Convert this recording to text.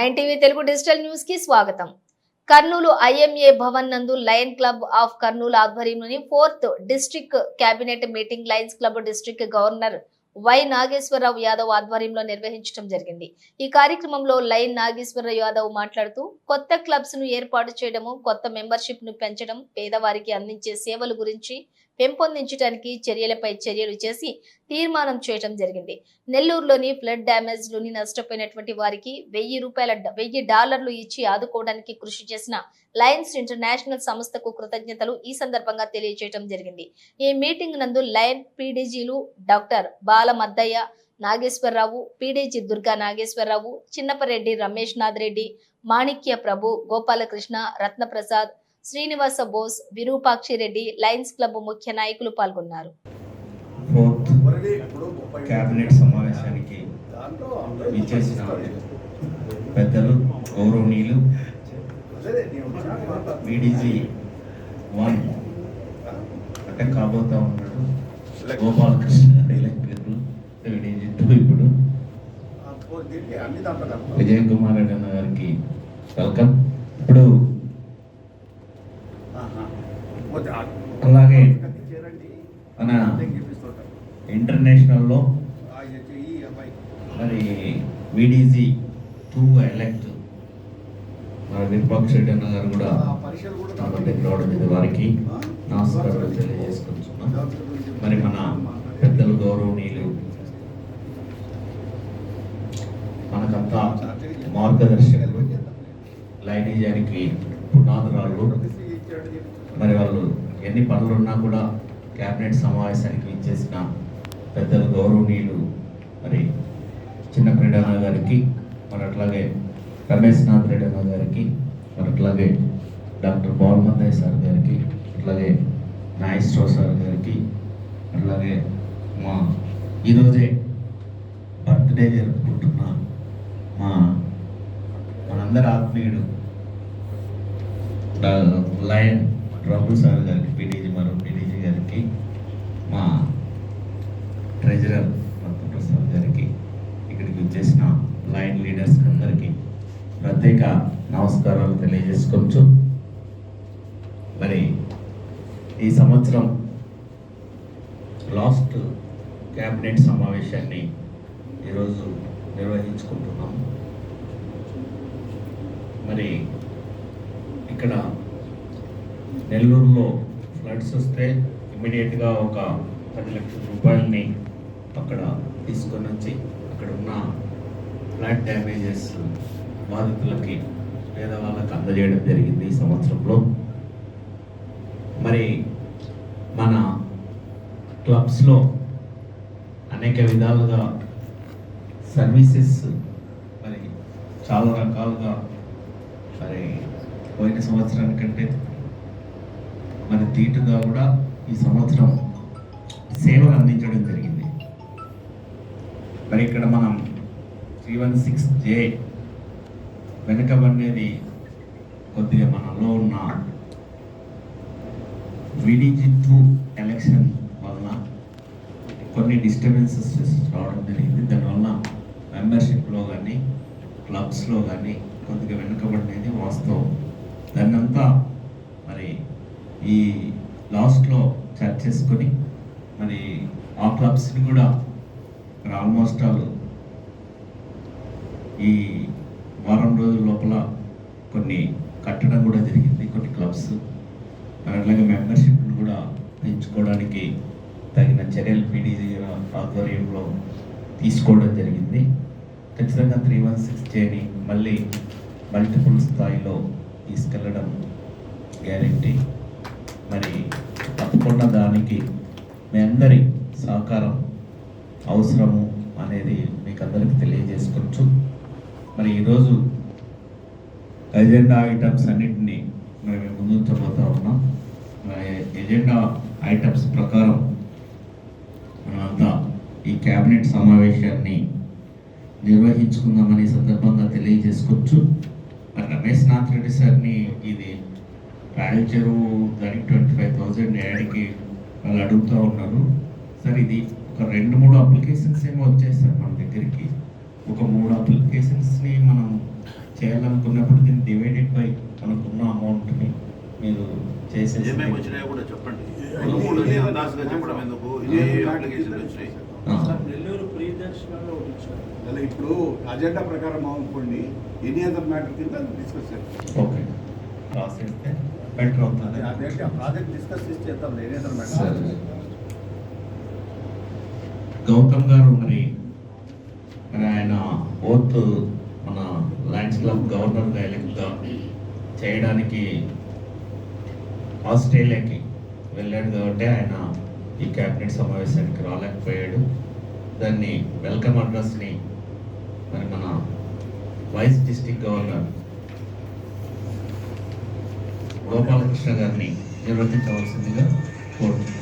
Nine TV Telugu digital న్యూస్కి స్వాగతం. Kurnool IMA Bhavan నందు లయన్ క్లబ్ ఆఫ్ కర్నూలు ఆధ్వర్యంలోని fourth district cabinet meeting Lions Club district governor Y Nageswara Rao Yadav ఆధ్వర్యంలో నిర్వహించడం జరిగింది. ఈ కార్యక్రమంలో లైన్ నాగేశ్వరరావు యాదవ్ మాట్లాడుతూ కొత్త క్లబ్స్ను ఏర్పాటు చేయడము కొత్త మెంబర్షిప్ను పెంచడం పేదవారికి అందించే సేవల గురించి పెంపొందించడానికి చర్యలపై చర్యలు చేసి తీర్మానం చేయడం జరిగింది. నెల్లూరులోని ఫ్లడ్ డ్యామేజ్లోని నష్టపోయినటువంటి వారికి వెయ్యి రూపాయల వెయ్యి డాలర్లు ఇచ్చి ఆదుకోవడానికి కృషి చేసిన లయన్స్ ఇంటర్నేషనల్ సంస్థకు కృతజ్ఞతలు ఈ సందర్భంగా తెలియజేయడం జరిగింది. ఈ మీటింగ్ నందు lion పీడీజీలు doctor Balamaddaiah Nageswara Rao PDG Durga Nageswara Rao Chinnapa Reddy Ramesh Nath Reddy Manikya Prabhu Gopalakrishna Ratnaprasad Srinivasa Bose Virupakshi Reddy Lions Club ముఖ్య నాయకులు పాల్గొన్నారు. ఫోర్త్ కేబినెట్ సమావేశానికి విచ్చేసిన పెద్దలు గౌరవనీయులు బీడీజీ వన్ అంటే కాబోతా ఉన్నాడు. గోపాలకృష్ణ టూ ఇప్పుడు. విజయ్ కుమార్ రెడ్డి అన్న గారికి వెల్కమ్ ఇప్పుడు అలాగే మన ఇంటర్నేషనల్లో మరి విడిజి టూ ఎలక్ట్ మన విరూపాక్ష రెడ్డి గారు కూడా దగ్గర రావడం మీద వారికి నమస్కారాలు తెలియజేసుకుంటున్నాం మరి మన పెద్దలు గౌరవనీయులు మనకంతా మార్గదర్శకులు లైనిజానికి పునాదురాళ్ళు మరి వాళ్ళు ఎన్ని పనులు ఉన్నా కూడా క్యాబినెట్ సమావేశానికి ఇచ్చేసిన పెద్దలు గౌరవనీయులు మరి చిన్న క్రీడన్న గారికి మరి అట్లాగే రమేష్ నాథ్ రెడ్డి అన్న గారికి మరి అట్లాగే డాక్టర్ బాలమద్దయ్య సార్ గారికి అట్లాగే నాగేశ్వర సార్ గారికి అట్లాగే మా ఈరోజే బర్త్డే జరుపుకుంటున్న మా మనందరి ఆత్మీయుడు లయన్ రఘు సార్ గారికి పిడి మరో పీడీజీ గారికి మా ట్రెజరర్ రత్నప్రసాద్ గారికి ఇక్కడికి వచ్చేసిన లైన్ లీడర్స్ అందరికీ ప్రత్యేక నమస్కారాలు తెలియజేసుకోవచ్చు మరి ఈ సంవత్సరం లాస్ట్ క్యాబినెట్ సమావేశాన్ని ఈరోజు నిర్వహించుకుంటున్నాం. మరి ఇక్కడ నెల్లూరులో ఫ్లడ్స్ వస్తే ఇమ్మీడియట్గా ఒక పది లక్షల రూపాయలని అక్కడ తీసుకొని వచ్చి అక్కడ ఉన్న ఫ్లాట్ డ్యామేజెస్ బాధితులకి పేదవాళ్ళకి అందజేయడం జరిగింది ఈ సంవత్సరంలో. మరి మన క్లబ్స్లో అనేక విధాలుగా సర్వీసెస్ మరి చాలా రకాలుగా మరి పోయిన సంవత్సరం కంటే మరి తీటుగా కూడా ఈ సంవత్సరం సేవలు అందించడం జరిగింది. మరి ఇక్కడ మనం త్రీ వన్ సిక్స్ జే వెనకబడినది కొద్దిగా మనలో ఉన్న విడిజి టూ ఎలక్షన్ వలన కొన్ని డిస్టర్బెన్సెస్ రావడం జరిగింది. దానివల్ల మెంబర్షిప్లో కానీ క్లబ్స్లో కానీ కొద్దిగా వెనుకబడినది వాస్తవం. దాన్నంతా మరి ఈ లాస్ట్లో చర్చ చేసుకొని మరి ఆ క్లబ్స్ని కూడా ఆల్మోస్ట్ ఆల్ ఈ వారం రోజుల లోపల కొన్ని కట్టడం కూడా జరిగింది కొన్ని క్లబ్స్ అలాగే మెంబర్షిప్ను కూడా పెంచుకోవడానికి తగిన చర్యలు పీడీజీ ఆధ్వర్యంలో తీసుకోవడం జరిగింది. ఖచ్చితంగా త్రీ వన్ సిక్స్ చేయని మళ్ళీ మల్టిపుల్ స్థాయిలో తీసుకెళ్ళడం గ్యారెంటీ మరి తప్పకుండా దానికి మీ అందరి సహకారం అవసరము అనేది మీకు అందరికి తెలియజేసుకోవచ్చు మరి ఈరోజు ఎజెండా ఐటమ్స్ అన్నింటినీ మరి మేము ముందుంచబోతా ఉన్నాం. ఎజెండా ఐటమ్స్ ప్రకారం మనమంతా ఈ క్యాబినెట్ సమావేశాన్ని నిర్వహించుకుందామని సందర్భంగా తెలియజేసుకోవచ్చు మరి రమేష్ నాథ్ రెడ్డి సార్ని ఇది రాయల్ చెరువు దానికి ట్వంటీ ఫైవ్ థౌజండ్ యాడ్కి వాళ్ళు అడుగుతూ ఉన్నారు. సార్ ఇది ఒక రెండు మూడు అప్లికేషన్స్ ఏమో వచ్చాయి సార్ మన దగ్గరికి. ఒక మూడు అప్లికేషన్స్ని మనం చేయాలనుకున్నప్పుడు దీన్ని డివైడెడ్ బై మనకున్న అమౌంట్ని మీరు చేసేసి ఏమేమి వచ్చినాయో కూడా చెప్పండి. పదమూడుని అందాజుగా చెప్పడం ఎందుకు? ఏ అప్లికేషన్ వచ్చినాయి. నెల్లూరు ప్రియదర్శనంలో అలా ఇప్పుడు అజెండా ప్రకారం అనుకోండి ఎనీ అదర్ మ్యాటర్ కింద డిస్కస్ చేస్తాం ఓకే. రాసేస్తే బెటర్ అదే అవుతుంది. అదేంటి ఆ ప్రాజెక్ట్ డిస్కస్ చేసి చేద్దాం ఎనీ అదర్ సరే. మ్యాటర్ గౌతమ్ గారు మరి మరి ఆయన ఓత్ మన ల్యాండ్స్ క్లబ్ గవర్నర్గా ఎలక్ట్గా చేయడానికి ఆస్ట్రేలియాకి వెళ్ళాడు కాబట్టి ఆయన ఈ క్యాబినెట్ సమావేశానికి రాలేకపోయాడు. దాన్ని వెల్కమ్ అడ్రస్ని మరి మన వైస్ డిస్టిక్ గవర్నర్ గోపాలకృష్ణ గారిని నిర్వహించవలసిందిగా కోరుతున్నాను